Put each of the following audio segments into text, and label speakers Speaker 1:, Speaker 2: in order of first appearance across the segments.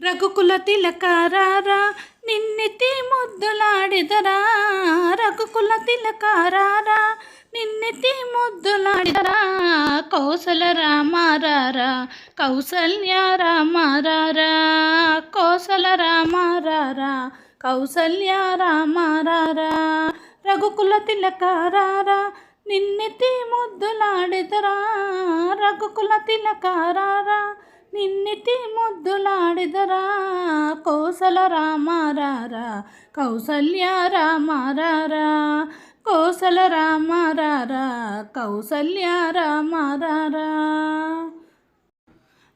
Speaker 1: రఘుకుల తిలకారారా నిన్నెత్తి ముద్దులాడిదరా. రఘుకుల తిలకారారా నిన్నెత్తి ముద్దులాడిదరా. కౌశల రామారారా కౌసల్య రామారారా కౌశల రామారారా కౌసల్య రామారారా రఘుకుల తిలకారారా నిన్నెత్తి ముద్దులాడిదరా. రఘుకుల తిలకారారా నిన్నెత్తి ముద్దులాడిదరా కోసల రామారారా కౌసల్య రామారారా కోసల రామారారా కౌసల్య రామారారా.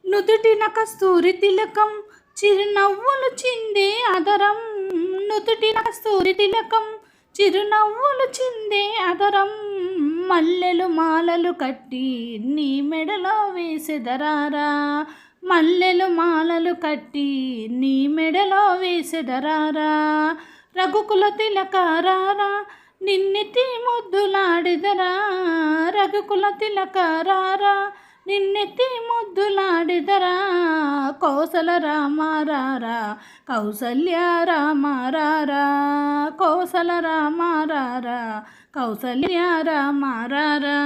Speaker 1: నుదుటిన కస్తూరి తిలకం చిరునవ్వులు చిందే అదరం. నుదుటిన కస్తూరి తిలకం చిరునవ్వులు చిందే అదరం. మల్లెలు మాలలు కట్టి నీ మెడలో వేసెదరారా మల్లెలు మాలలు కట్టి నీ మెడలో వేసెదరారా? రఘుకుల తిలకారారా నిన్నెత్తి ముద్దులాడిదరా? రఘుకుల తిలకారారా నిన్నెత్తి ముద్దులాడిదరా? కౌసల రామారారా కౌసల్య రామారారా కౌసల రామారారా కౌసల్య రామారారా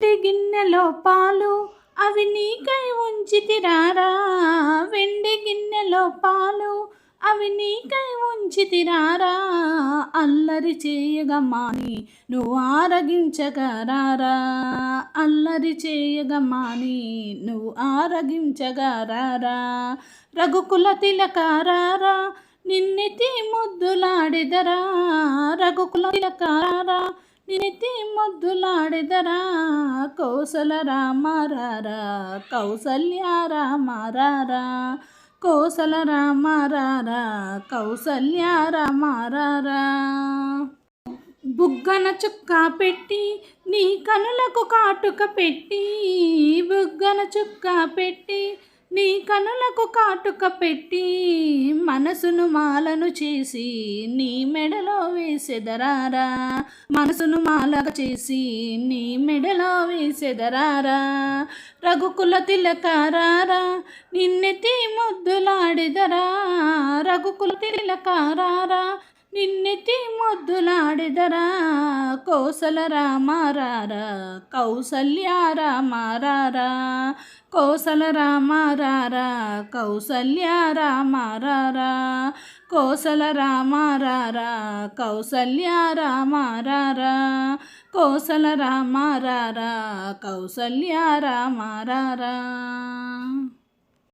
Speaker 1: గిన్నెలో పాలు అవి నీకై ఉంచితిరారా? వెండి గిన్నెలో పాలు అవి నీకై ఉంచితిరారా? అల్లరి చేయగా మాని నువ్వు ఆరగించగరారా? అల్లరి చేయగా మాని నువ్వు ఆరగించగరారా? రఘుకుల తిలకారారా? నిన్నెతి ముద్దులాడిదరా? రఘుకుల తిలకారారా? నితి ముద్దులాడిదరా? కౌసల రామారారా కౌసల్య రామారారా కోసల రామారారా కౌసల్య రామారారా బుగ్గన చుక్క పెట్టి నీ కనులకు కాటుక పెట్టి బుగ్గన చుక్క పెట్టి నీ కనులకు కాటుక పెట్టి మనసును మాలను చేసి నీ మెడలో వేసెదరారా? మనసును మాలగ చేసి నీ మెడలో వేసెదరారా? రఘుకుల తిలకారారా? నిన్నెత్తి ముద్దులాడెదరా? రఘుకుల తిలకారారా? నిన్నెత్తి ముద్దులాడిదరా కోసల రామారారా కౌసల్య రామారారా కోసల రామారారా కౌసల్య రామారారా కోసల రామారారా కౌసల్య రామారారా కోసల రామారారా కౌసల్య రామారారా